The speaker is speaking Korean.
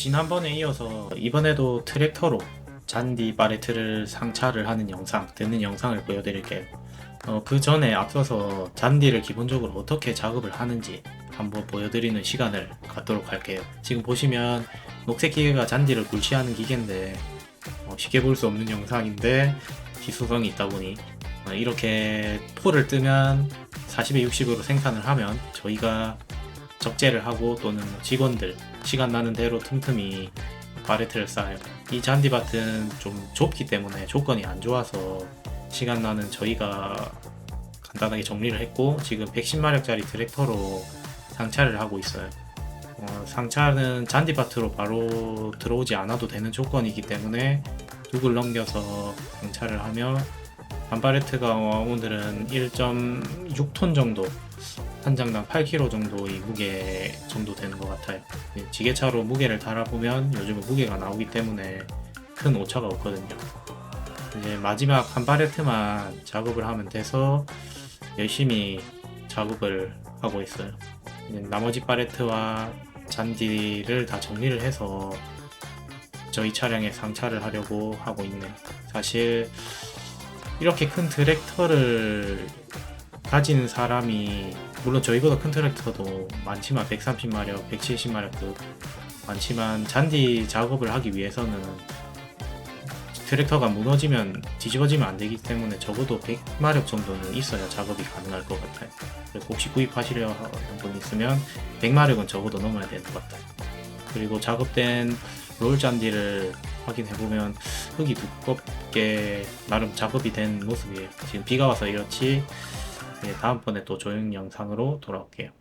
지난번에 이어서 이번에도 트랙터로 잔디 바레트를 상차를 하는 영상, 듣는 영상을 보여드릴게요. 어, 그 전에 앞서서 잔디를 기본적으로 어떻게 작업을 하는지 한번 보여드리는 시간을 갖도록 할게요. 지금 보시면 녹색 기계가 잔디를 굴치하는 기계인데 어, 쉽게 볼 수 없는 영상인데 기수성이 있다 보니 어, 이렇게 포를 뜨면 40에 60으로 생산을 하면 저희가 적재를 하고 또는 뭐 직원들 시간 나는 대로 틈틈이 바레트를 쌓아요. 이 잔디밭은 좀 좁기 때문에 조건이 안 좋아서 시간 나는 저희가 간단하게 정리를 했고 지금 110마력짜리 트랙터로 상차를 하고 있어요. 어, 상차는 잔디밭으로 바로 들어오지 않아도 되는 조건이기 때문에 둑을 넘겨서 상차를 하며 반바레트가 오늘은 1.6톤 정도 한 장당 8kg 정도의 무게 정도 되는 것 같아요. 예, 지게차로 무게를 달아보면 요즘은 무게가 나오기 때문에 큰 오차가 없거든요. 이제 마지막 한 바레트만 작업을 하면 돼서 열심히 작업을 하고 있어요. 나머지 바레트와 잔디를 다 정리를 해서 저희 차량에 상차를 하려고 하고 있네요. 사실 이렇게 큰 트랙터를 가진 사람이 물론 저희보다 큰 트랙터도 많지만 130마력, 170마력도 많지만 잔디 작업을 하기 위해서는 트랙터가 무너지면 뒤집어지면 안 되기 때문에 적어도 100마력 정도는 있어야 작업이 가능할 것 같아요. 혹시 구입하시려 하는 분 있으면 100마력은 적어도 넘어야 되는 것 같아요. 그리고 작업된 롤 잔디를 확인해 보면 흙이 두껍게 나름 작업이 된 모습이에요. 지금 비가 와서 이렇지 네, 다음번에 또 조용 영상으로 돌아올게요.